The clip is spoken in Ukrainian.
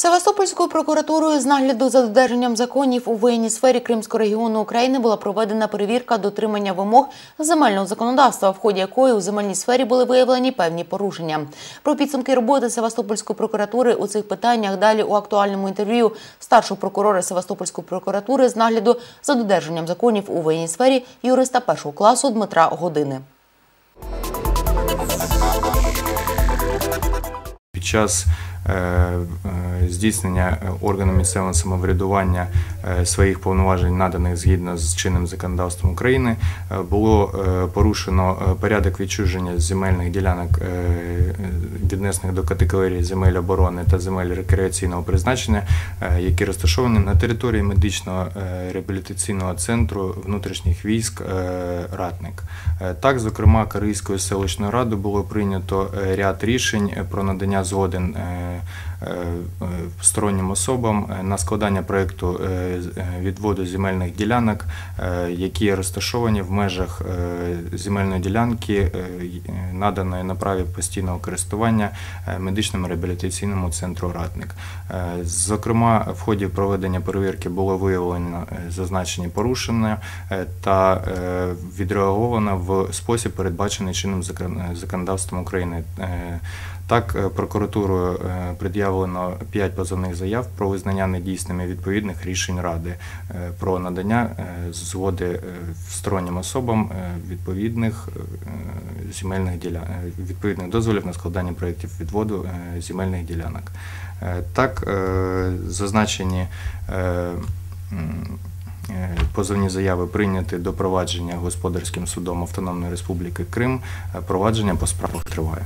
Севастопольською прокуратурою з нагляду за додержанням законів у воєнній сфері Кримського регіону України була проведена перевірка дотримання вимог земельного законодавства, в ході якої у земельній сфері були виявлені певні порушення. Про підсумки роботи Севастопольської прокуратури у цих питаннях далі у актуальному інтерв'ю старшого прокурора Севастопольської прокуратури з нагляду за додержанням законів у воєнній сфері юриста першого класу Дмитра Години. Під час здійснення органом місцевого самоврядування е, своїх повноважень, наданих згідно з чинним законодавством України, е, було е, порушено е, порядок відчуження земельних ділянок, е, віднесених до категорії земель оборони та земель рекреаційного призначення, е, які розташовані на території медичного е, реабілітаційного центру внутрішніх військ е, Ратник. Е, Так, зокрема, Карийською селищною радою було прийнято е, ряд рішень е, про надання згоден е, е, е, стороннім особам е, на складання проєкту е, е, відводу земельних ділянок, е, які розташовані в межах е, земельної ділянки, е, е, наданої на праві постійного користування е, медичному реабілітаційному центру Ратник. Е, Зокрема, в ході проведення перевірки було виявлено е, зазначені порушення е, та е, відреаговано в спосіб, передбачений чинним закон- законодавством України. Так, е, прокуратурою е, пред'явлено 5 позовних заяв про визнання недійсними відповідних рішень Ради е, про надання згоди стороннім особам відповідних земельних ділянок, відповідних дозволів на складання проєктів відводу земельних ділянок. Так, зазначені позовні заяви прийняті до провадження господарським судом Автономної Республіки Крим. Провадження по справах триває.